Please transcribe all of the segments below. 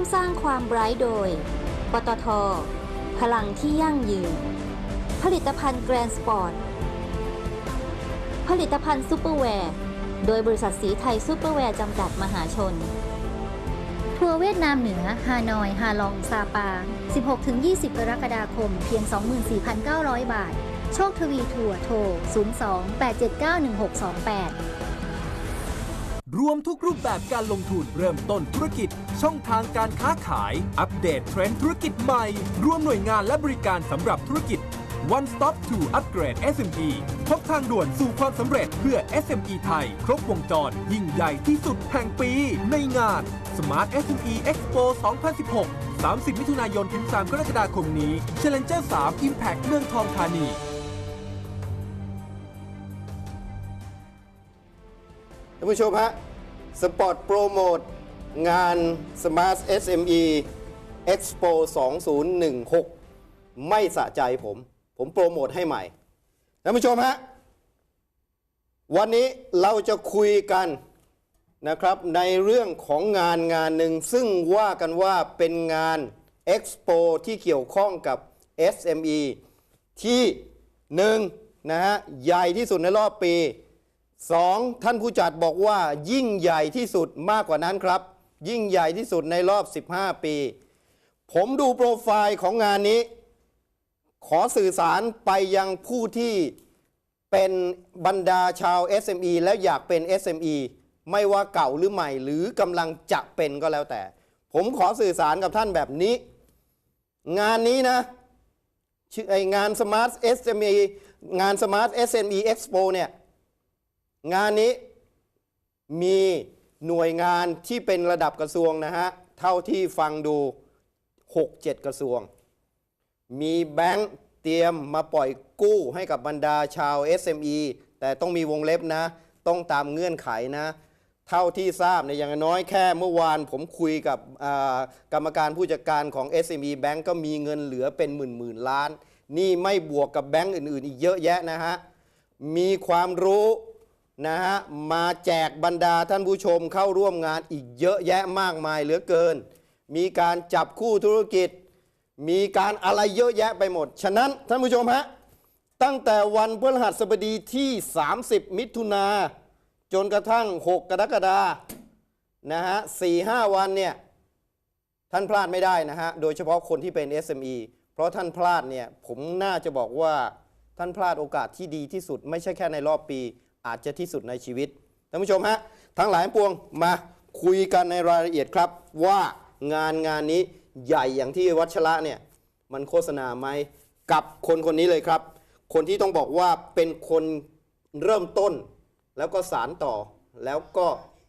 มสร้างความไบรท์โดย ปตท พลังที่ยั่งยืน ผลิตภัณฑ์แกรนสปอร์ต ผลิตภัณฑ์ซูเปอร์แวร์ โดยบริษัทสีไทยซูเปอร์แวร์จำกัดมหาชน ทัวร์เวียดนามเหนือ ฮานอย ฮาลอง ซาปา 16-20 กรกฎาคม เพียง 24,900 บาท โชคทวีทัวร์โทร 02-879-1628 รวมทุกรูปแบบการลงทุนเริ่มต้นธุรกิจ ช่องทางการค้าขาย อัปเดตเทรนด์ธุรกิจใหม่ รวมหน่วยงานและบริการสำหรับธุรกิจ One Stop to Upgrade SME พบทางด่วนสู่ความสำเร็จเพื่อ SME ไทย ครบวงจร ยิ่งใหญ่ที่สุดแห่งปีในงาน Smart SME Expo 2016 30 มิถุนายนถึง 3 กรกฎาคมนี้ Challenger 3 Impact เมืองทองธานี ท่านผู้ชมฮะสปอร์ตโปรโมทงาน Smart SME Expo 2016 ไม่สะใจผม ผมโปรโมทให้ใหม่ท่านผู้ชมฮะวันนี้เราจะคุยกันนะครับในเรื่องของงานงานหนึ่งซึ่งว่ากันว่าเป็นงาน Expo ที่เกี่ยวข้องกับ SME ที่หนึ่งนะฮะใหญ่ที่สุดในรอบปี สองท่านผู้จัดบอกว่า ยิ่งใหญ่ที่สุดมากกว่านั้นครับ ยิ่งใหญ่ที่สุดในรอบ 15 ปี ผมดูโปรไฟล์ของงานนี้ ขอสื่อสารไปยังผู้ที่เป็นบรรดาชาว SME แล้วอยากเป็น SME ไม่ว่าเก่าหรือใหม่หรือกำลังจะเป็นก็แล้วแต่ ผมขอสื่อสารกับท่านแบบนี้ งานนี้นะไองาน Smart SME งาน Smart SME Expo เนี่ย งานนี้มีหน่วยงานที่เป็นระดับกระทรวงนะฮะ เท่าที่ฟังดู 6-7 กระทรวง มีแบงค์เตรียมมาปล่อยกู้ให้กับบรรดาชาว SME แต่ต้องมีวงเล็บนะ ต้องตามเงื่อนไขนะ เท่าที่ทราบเนี่ยอย่างน้อยแค่เมื่อวานผมคุยกับกรรมการผู้จัดการของ SME Bank ก็มีเงินเหลือเป็นหมื่นหมื่นล้าน นี่ไม่บวกกับแบงก์อื่น ๆ อีกเยอะแยะนะฮะ มีความรู้ นะฮะมาแจกบรรดาท่านผู้ชมเข้าร่วมงานอีกเยอะแยะมากมายเหลือเกิน มีการจับคู่ธุรกิจ มีการอะไรเยอะแยะไปหมด ฉะนั้นท่านผู้ชมฮะตั้งแต่วันพฤหัสบดีที่ 30 มิถุนาจนกระทั่ง 6 กรกฎานะฮะสี่ห้าวันเนี่ยท่านพลาดไม่ได้นะฮะ โดยเฉพาะคนที่เป็น SME เพราะท่านพลาดเนี่ยผมน่าจะบอกว่าท่านพลาดโอกาสที่ดีที่สุด ไม่ใช่แค่ในรอบปี อาจจะที่สุดในชีวิตท่านผู้ชมฮะทั้งหลายปวงมาคุยกันในรายละเอียดครับ ว่างานงานนี้ใหญ่อย่างที่วัชระเนี่ยมันโฆษณาไหมกับคนคนนี้เลยครับ คนที่ต้องบอกว่าเป็นคนเริ่มต้น แล้วก็สารต่อ แล้วก็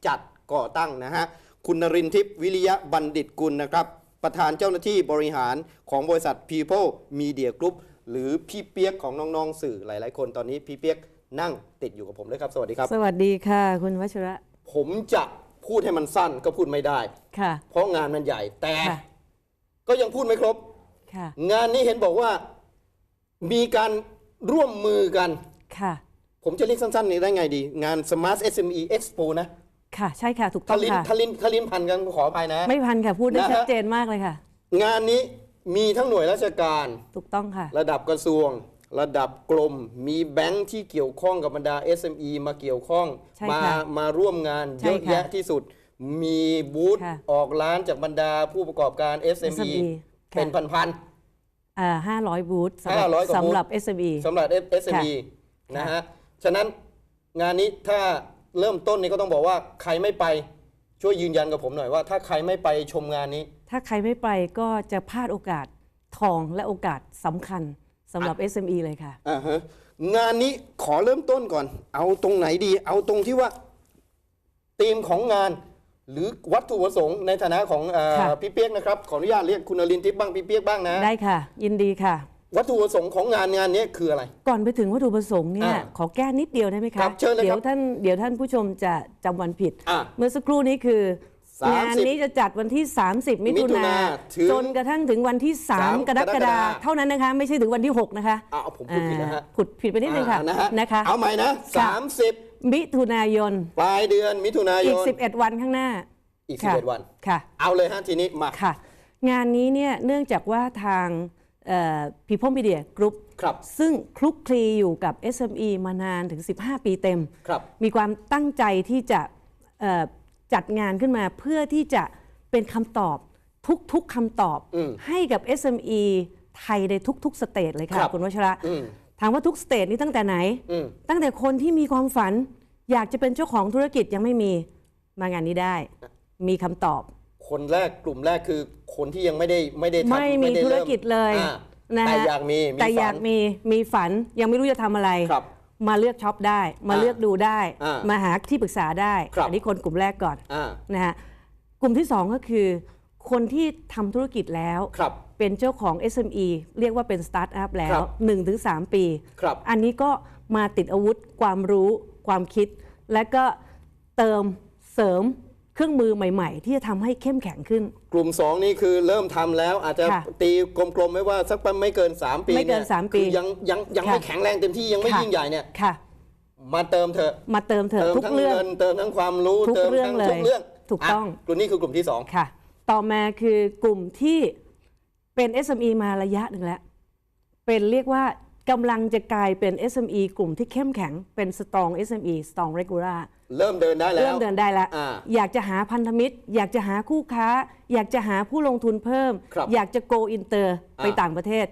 จัดก่อตั้งนะฮะคุณนรินทร์ทิพย์วิริยะบัณฑิตกุลนะครับ ประธานเจ้าหน้าที่บริหารของบริษัท People Media Group หรือพี่เปียกของน้อง ๆ สื่อหลาย ๆ คนตอนนี้พี่เปียก นั่งติดอยู่กับผมด้วยครับ สวัสดีครับ สวัสดีค่ะ คุณวัชระ ผมจะพูดให้มันสั้นก็พูดไม่ได้ ค่ะ เพราะงานมันใหญ่แต่ ค่ะ ก็ยังพูดไม่ครบ ค่ะ งานนี้เห็นบอกว่ามีการร่วมมือกัน ค่ะ ผมจะเรียกสั้นๆนี้ได้ไงดี งาน Smart SME Expo นะค่ะ ใช่ค่ะ ถูกต้ทาองลินค่ะทาลินทาลินพันกันขออภัยนะ ไม่พันค่ะ พูดได้นะฮะ ชัดเจนมากเลยค่ะ งานนี้มีทั้งหน่วยราชการ ถูกต้องค่ะ ระดับกระทรวง ระดับกรมมีแบงค์ที่เกี่ยวข้องกับบรรดา SME มาเกี่ยวข้อง ใช่มาค่ะมาร่วมงานใช่เยอะค่ะแยะที่สุด มีบูธค่ะ ออกร้านจากบรรดาผู้ประกอบการ SME SME ค่ะเป็นพันอ่าห้าร้อยบูธสำหรับ500กว่าบูธ สำหรับ SME ๆสำหรับ SME ค่ะนะฮะ ฉะนั้นงานนี้ถ้าเริ่มต้นนี้ก็ต้องบอกว่าใครไม่ไปช่วยยืนยันกับผมหน่อยว่า ถ้าใครไม่ไปชมงานนี้ ถ้าใครไม่ไปก็จะพลาดโอกาสทองและโอกาสสำคัญ สำหรับ SME เลยค่ะ อ่าฮะงานนี้ขอเริ่มต้นก่อน เอาตรงไหนดี เอาตรงที่ว่าธีมของงาน หรือวัตถุประสงค์ในฐานะของเออค่ะ พี่เปียกนะครับ ขออนุญาตเรียกคุณนรินทร์ทิพย์บ้างพี่เปียกบ้างนะ ได้ค่ะ ยินดีค่ะ วัตถุประสงค์ของงานงานนี้คืออะไร ก่อนไปถึงวัตถุประสงค์เนี่ยอ่าขอแก้นิดเดียวได้ไหมครัคะบเชิญเลยครับเดี๋ยวท่านเดี๋ยวท่านผู้ชมจะจำวันผิด อะเมื่อสักครู่นี้คือ30 งานนี้จะจัดวันที่ 30 มิถุมิถุนานาถึงจนกระทั่งถึงวันที่สาม3กรกกรกฎาฎาคมเท่านั้นนะคะ ไม่ใช่ถึงวันที่ 6 นะคะอ้าวผมพูดผิดแล้วฮะอ่าผุดผิดไปนิดนึงค่ะอ่านะฮะนะคะ เอาใหม่นะค่ะ30 มิถุนายน ปลายเดือนมิถุนายอีกน11 วันข้างหน้า อีกค่ะ11 วันค่ะ เอาเลยฮะทีนี้มาค่ะ งานนี้เนี่ยเนื่องจากว่าทางเอ่อ People Media Group ครับซึ่งคลุกคลีอยู่กับ SME มานานถึง 15 ปีเต็มครับมีความตั้งใจที่จะเอ่อ จัดงานขึ้นมาเพื่อที่จะเป็นคำตอบทุกๆคำตอบอืมให้กับ SME ไทยในทุกๆ สเตจเลยครัค่ะบคุณวชระ อืมถามว่าทุกสเตจนี้ตั้งแต่ไหน อืม ตั้งแต่คนที่มีความฝัน อยากจะเป็นเจ้าของธุรกิจยังไม่มีมางานนี้ได้ มีคำตอบ คนแรกกลุ่มแรกคือคนที่ยังไม่ได้ไม่ได้ทำไม่มีด้ธุรเมกิจเลยอ่านะแต่ฮะอยากมีมีแต่อยากฝัน มีมีฝันยังไม่รู้จะทำอะไร ครับ มาเลือกช็อปได้ มาอ่าเลือกดูได้อ่ามมาหาที่ปรึกษาได้ครับอันี้คนกลุ่มแรกก่อนอ่านะฮะกลุ่มที่สองก็คือ คนที่ทำธุรกิจแล้วครับเป็นเจ้าของ SME เรียกว่าเป็นสตาร์ทอัพแล้ครัวบ1-3 ปีครับอันนี้ก็มาติดอาวุธความรู้ ความคิด และก็เติมเสริม เครื่องมือใหม่ ๆ ที่จะทำให้เข้มแข็งขึ้น กลุ่ม 2 นี่คือเริ่มทำแล้วอาจจะค่ะตีกลมๆไม่ว่าสักประมาณไม่เกิน 3 ปีไม่เกินยสามปีคือยังยังยังค่ะไม่แข็งแรงเต็มที่ยังไม่ค่ะ ยิ่งใหญ่เนี่ยค่ะ มาเติมเถอะมาเติมเถอะเติมทุกทั้งเรื่อง เงินเติมทั้งความรู้ทุกเติมเรื่องทั้งเลยทุกเรื่องถูกต้องะกลุ่มนี้คือกลุ่มที่2ค่ะ ต่อมาคือกลุ่มที่เป็น SME มาระยะหนึ่งแล้ว เป็นเรียกว่า กำลังจะกลายเป็น SME กลุ่มที่เข้มแข็งเป็น strong SME strong regular เริ่มเดินได้แล้วเริ่มเดินได้แล้ว อ่า อยากจะหาพันธมิตร อยากจะหาคู่ค้า อยากจะหาผู้ลงทุนเพิ่ม ครับอยากจะ go inter อ่าไปต่างประเทศ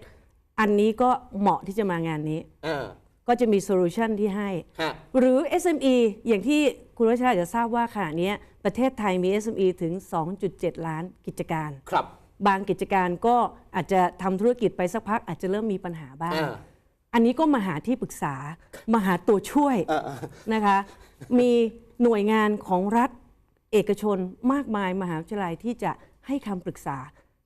อันนี้ก็เหมาะที่จะมางานนี้ อ่าก็จะมีโซลูชันที่ให้ ฮะ หรือ SME อย่างที่คุณวัชราจะทราบว่าขณะนี้ประเทศไทยมี SME ถึง 2.7 ล้านกิจการ ครับ บางกิจการก็อาจจะทำธุรกิจไปสักพักอาจจะเริ่มมีปัญหาบ้าง อ่า อันนี้ก็มาหาที่ปรึกษามาหาตัวช่วยอ่าอ่านะคะ มีหน่วยงานของรัฐเอกชนมากมายมหาวิทยาลัยที่จะให้คำปรึกษา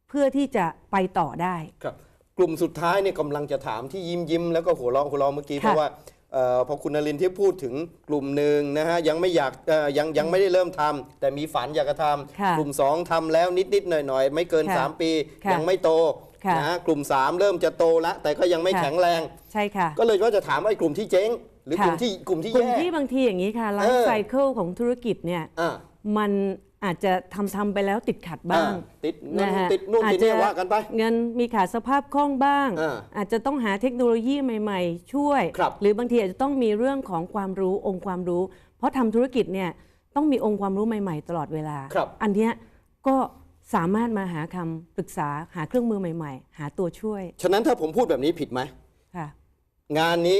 เพื่อที่จะไปต่อได้ครับกลุ่มสุดท้ายเนี่ยกำลังจะถามที่ยิ้มยิ้มๆแล้วก็หัวเราะหัวเราะเมื่อกี้ค่ะเพราะว่าเอ่อพอคุณนรินทร์ที่พูดถึงกลุ่มหนึ่งนะฮะยังไม่อยากเอ่อยังยังไม่ได้เริ่มทำแต่มีฝันอยากจะทค่ะำกลุ่ม 2ทำแล้วนิดนิดๆหน่อยหน่อยๆไม่เกินค่ะ3ปีค่ะยังไม่โต ค่ะนะฮะกลุ่ม 3 เริ่มจะโตแล้วแต่ก็ยังไม่ค่ะ แข็งแรง ใช่ค่ะ ก็เลยว่าจะถามว่าไอ้กลุ่มที่เจ๊ง หรือกลุ่มค่ะ ที่กลุ่มที่กลุ่มแย่ ที่บางทีอย่างนี้ค่ะไลเอฟ์อ ไซเคิลของธุรกิจเนี่ย อ่ามันอาจจะทำทำไปแล้วติดขัดบ้าง อ่าติดเงินฮะติดนู่นติดนี่อจจะ ว่ากันไป เงินมีขาดสภาพคล่องบ้างอ่าอาจจะต้องหาเทคโนโลยีใหม่ ๆ ช่วย ครับ หรือบางทีอาจจะต้องมีเรื่องของความรู้องค์ความรู้ เพราะทำธุรกิจเนี่ยต้องมีองค์ความรู้ใหม่ ๆ ตลอดเวลา ครับ อันเนี้ยก็ สามารถมาหาคำปรึกษาหาเครื่องมือใหม่ ๆ หาตัวช่วยฉะนั้นถ้าผมพูดแบบนี้ผิดไหม ค่ะ งานนี้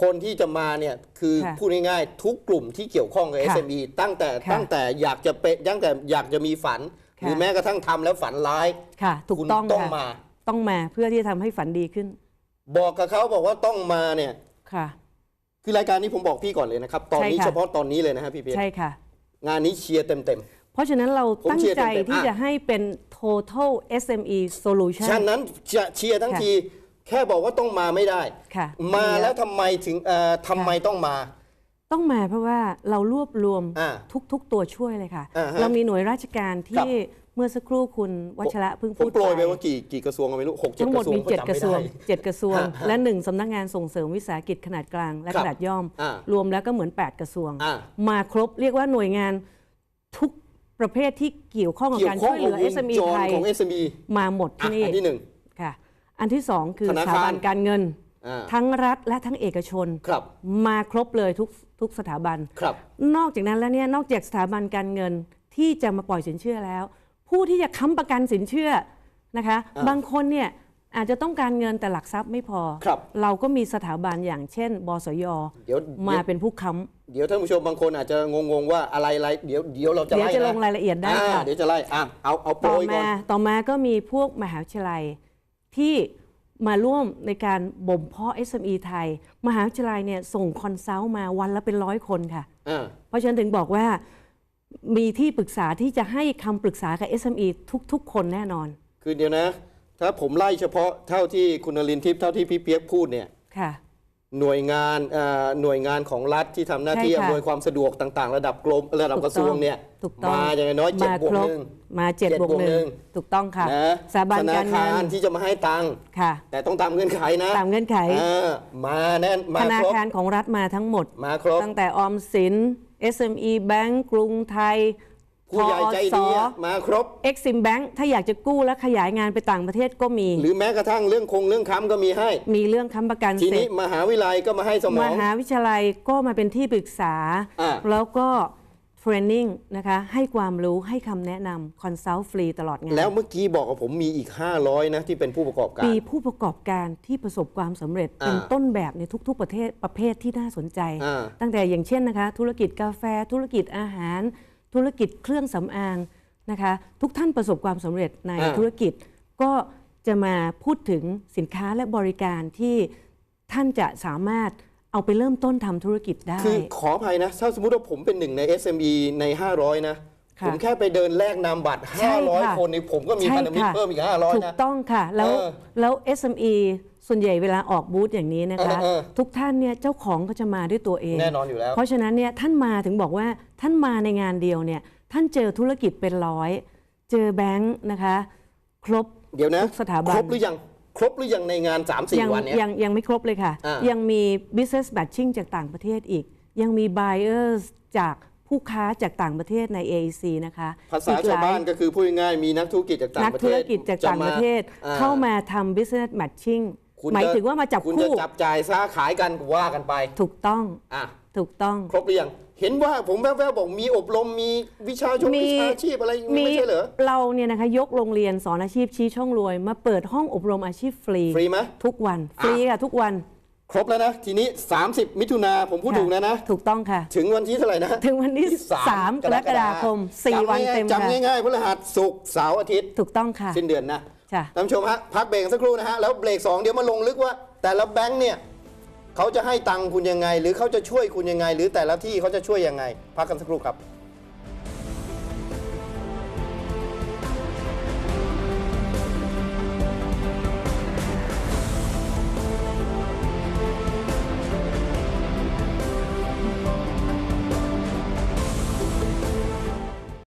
คนที่จะมาเนี่ย คือค่ะพูดง่ายๆทุกกลุ่มที่เกี่ยวข้องกับ ค่ะ SME ตั้งแต่ค่ะตั้งแต่อยากจะเป็นตั้งแต่อยากจะมีฝัน ค่ะ หรือแม้กระทั่งทำแล้วฝันร้ายค่ะ ถูกคุณต้องต้องค่ะมา ต้องมาเพื่อที่จะทำให้ฝันดีขึ้นบอกกับเขาบอกว่าต้องมาเนี่ย ค่ะ คือรายการนี้ผมบอกพี่ก่อนเลยนะครับ ตอนนี้ใช่ค่ะ เฉพาะตอนนี้เลยนะฮะพี่เพียรใช่ค่ะ งานนี้เชียร์เต็ม เพราะฉะนั้นเราผมตั้งเชียร์ใจเต็มๆที่อะจะให้เป็น total SME ๆ solution ฉะนั้นจะเชียร์ทั้งค่ะทีแค่บอกว่าต้องมาไม่ได้ค่ะมาดีแล้วทำไมถึงเอ่อทำไมต้องมา ต้องมาเพราะว่าเรารวบรวมอ่าทุก ๆ ตัวช่วยเลยค่ะอ่าฮะเรามีหน่วยราชการครัที่บเมื่อสักครู่คุณวัชระเพิ่งผพูมดโปรยไปไปว่ากี่กี่กระทรวงก็ไม่รู้หกเจ็ดทั้งหมดมีกระทรวงเจ็ดก็กระทรวงจำไม่ได้เจ็ดกระทรวงฮะฮะและหนึ่งสำนักงานส่งเสริมวิสาหกิจขนาดกลางและครัขบนาดย่อมอ่ารวมแล้วก็เหมือน 8 กระทรวงอ่ามาครบเรียกว่าหน่วยงานทุก ประเภทที่เกี่ยวข้องกับเกี่ยการวข้อช่งวยเหกับลือวง SME จรไทยของ SME มาหมดอะที่นี่อันที่หนึ่งค่ะ อันที่สองคือธสนาถาคารบันการเงินอ่าทั้งรัฐและทั้งเอกชนครับมาครบเลยทุกทุกสถาบันครับนอกจากนั้นแล้วเนี่ยนอกจากสถาบันการเงินที่จะมาปล่อยสินเชื่อแล้ว ผู้ที่จะค้ำประกันสินเชื่อนะคะอ่าบางคนเนี่ย อาจจะต้องการเงินแต่หลักทรัพย์ไม่พอ ครับ เราก็มีสถาบันอย่างเช่น บสย เดี๋ยวมาเป็นผู้ค้เดี๋ยวท่านผู้ชมบางคนอาจจะงงๆว่าอะไรอะไรเดี๋ยวเดี๋ยวเราำจะเดี๋ยวไล่จะนลงรายละเอียดได้อ่าค่ะ เดี๋ยวจะไล่อะเอาเอาโปรต่อยก่อนมาต่อมาก็มีพวกมหาวิทยาลัยที่มาร่วมในการบ่มเพาะ SME ไทย มหาวิทยาลัยเนี่ยส่งคอนซัลท์มาวันละเป็นร้อยคนค่ะ อ่า เพราะฉะนั้นถึงบอกว่ามีที่ปรึกษาที่จะให้คำปรึกษากับ SME ทุกๆ คนแน่นอน คือเดี๋ยวนะ ถ้าผมไล่เฉพาะเท่าที่คุณนรินทร์ทิพย์เท่าที่พี่เปียกพูดเนี่ยค่ะ หน่วยงานเอ่อหน่วยงานของรัฐที่ทำหน้าที่ใช่ค่ะอำนวยความสะดวกต่าง ๆ ระดับกรมระดับกระทรวงเนี่ยถูกต้องมาอย่างน้อยเจ็ดมาบวกครหนึ่งมาเจ็ดเจ็ดบวกบวกหหนึ่นึ่งงถูกต้องค่ะนะสถาบันธนาการคาเงิรนที่จะมาให้ตังค์ค่ะ แต่ต้องตามเงื่อนไขนะตามเงื่อนไขเออมาแน่นมาธนาครบคารของรัฐมาทั้งหมดมาครบตั้งแต่ออมสิน SME Bank กรุงไทย ผู้ใหญ่ใจดีอะมาครบ Exim Bank ถ้าอยากจะกู้และขยายงานไปต่างประเทศก็มี หรือแม้กระทั่งเรื่องคงเรื่องค้ำก็มีให้ มีเรื่องค้ำประกันทีเสร็นี้จมหาวิทยาลัยก็มาให้สมมอง หาวิทยาลัยก็มาเป็นที่ปรึกษา อ่าแล้วก็เทรนนิ่งนะคะให้ความรู้ให้คำแนะนำคอนซัลท์ฟรีตลอดงาน แล้วเมื่อกี้บอกกับผมมีอีก 500 นะ ที่เป็นผู้ประกอบการ ปีผู้ประกอบการที่ประสบความสำเร็จอ่าเป็นต้นแบบในทุก ๆ ประเทศประเภทที่น่าสนใจ อ่าตั้งแต่อย่างเช่นนะคะ ธุรกิจกาแฟธุรกิจอาหาร ธุรกิจเครื่องสำอางนะคะทุกท่านประสบความสำเร็จในอ่า ธุรกิจ ก็จะมาพูดถึงสินค้าและบริการที่ท่านจะสามารถเอาไปเริ่มต้นทำธุรกิจได้ คือขออภัยนะ ถ้าสมมติว่าผมเป็นหนึ่งใน SME ใน 500 นะ ค่ะ ผมแค่ไปเดินแลกนามบัตร ใช่ค่ะ 500 คนนี่ผมก็มีใช่พันธมิตรค่ะเพิ่มอีก500ถูกนะ ต้องค่ะ แล้วเออแล้ว SME ส่วนใหญ่เวลาออกบูธอย่างนี้นะคะเออเออทุกท่านเนี่ยเจ้าของก็จะมาด้วยตัวเองแน่นอนอยู่แล้วเพราะฉะนั้นเนี่ยท่านมาถึงบอกว่าท่านมาในงานเดียวเนี่ยท่านเจอธุรกิจเป็นร้อย เจอแบงค์นะคะ ครบเดี๋ยวนะ ทุกสถาบัน ครบหรือยัง ครบหรือยังในงาน ยั3-4 วันเนี้ย ยังยังไม่ครบเลยค่ะ อ่ายังมี business matching จากต่างประเทศอีก ยังมี buyers จาก ผู้ค้าจากต่างประเทศใน AEC นะคะภาษาอีกหลชาวยบ้านก็คือพูดง่ายๆมีนักธุรกิจจากต่างนักประเทธุศรกิจจากต่างประเทศอ่เข้ามาทำ business matching คุณหมายจะถึงว่ามาจับคุณคู่จะจับจ่ายค้าขายกันว่ากันไป ถูกต้องอะถูกต้องครบหรือยังเห็นว่าผมแว่วๆบอกมีอบรมมีวิชาชงวิชาชีพอะไรไม่ใช่เหรอเราเนี่ยนะคะยกโรงเรียนสอนอาชีพชี้ช่องรวย มาเปิดห้องอบรมอาชีพฟรีฟรีไหมทุกวันฟรีค่ะทุกวัน ครบแล้วนะ ทีนี้ 30 มิถุนาผมพูดค่ะถูกแล้วนะ ถูกต้องค่ะ ถึงวันที่เท่าไหร่นะ ถึงวันที่ส3กรกฎาคม 4 วันเต็มจำค่ะง่ายๆพฤหัสศุกร์เสาร์อาทิตย์ ถูกต้องค่ะ สิ้นเดือนนะจ้ะท่านผู้ชมฮะพักเบรกสักครู่นะฮะ แล้วเบรก 2 เดี๋ยวมาลงลึกว่า แต่ละแบงค์เนี่ยเขาจะให้ตังค์คุณยังไง หรือเขาจะช่วยคุณยังไง หรือแต่ละที่เขาจะช่วยยังไง พักกันสักครู่ครับ